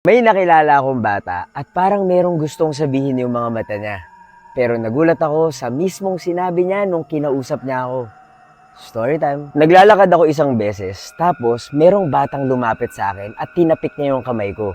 May nakilala akong bata at parang merong gustong sabihin yung mga mata niya. Pero nagulat ako sa mismong sinabi niya nung kinausap niya ako. Story time. Naglalakad ako isang beses, tapos merong batang lumapit sa akin at tinapik niya yung kamay ko.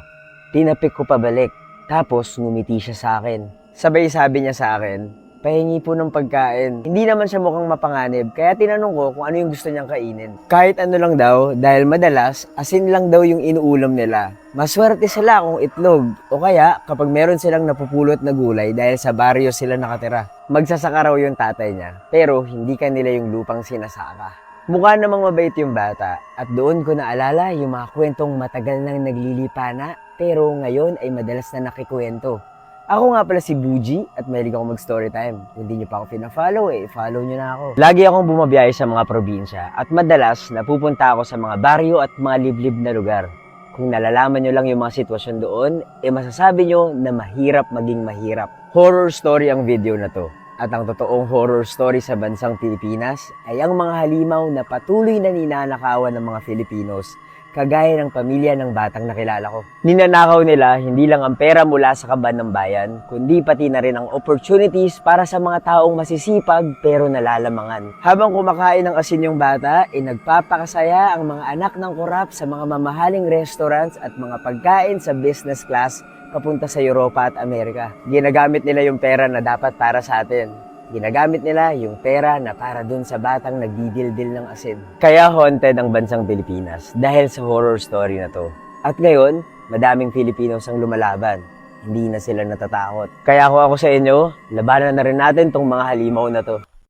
Tinapik ko pabalik, tapos ngumiti siya sa akin. Sabay sabi niya sa akin, pahingi po ng pagkain. Hindi naman siya mukhang mapanganib, kaya tinanong ko kung ano yung gusto niyang kainin. Kahit ano lang daw, dahil madalas, asin lang daw yung inuulam nila. Maswerte sila kung itlog, o kaya kapag meron silang napupulot na gulay dahil sa baryo sila nakatira. Magsasaka raw yung tatay niya, pero hindi kanila yung lupang sinasaka. Mukha namang mabait yung bata at doon ko naalala yung mga kwentong matagal nang naglilipana pero ngayon ay madalas na nakikwento. Ako nga pala si Buji at mahilig ako mag-story time. Kung hindi nyo pa ako pina-follow, eh, follow nyo na ako. Lagi akong bumabiyahe sa mga probinsya at madalas napupunta ako sa mga baryo at mga liblib na lugar. Kung nalalaman nyo lang yung mga sitwasyon doon, eh masasabi nyo na mahirap maging mahirap. Horror story ang video na to. At ang totoong horror story sa bansang Pilipinas ay ang mga halimaw na patuloy na ninanakawan ng mga Filipinos kagaya ng pamilya ng batang nakilala ko. Ninanakaw nila hindi lang ang pera mula sa kaban ng bayan, kundi pati na rin ang opportunities para sa mga taong masisipag pero nalalamangan. Habang kumakain ng asin yung bata, ay nagpapakasaya ang mga anak ng korap sa mga mamahaling restaurants at mga pagkain sa business class papunta sa Europa at Amerika. Ginagamit nila yung pera na dapat para sa atin. Ginagamit nila yung pera na para dun sa batang nagdidildil ng asin. Kaya haunted ang bansang Pilipinas dahil sa horror story na to. At ngayon, madaming Filipinos ang lumalaban. Hindi na sila natatakot. Kaya kung ako sa inyo, labanan na rin natin tong mga halimaw na to.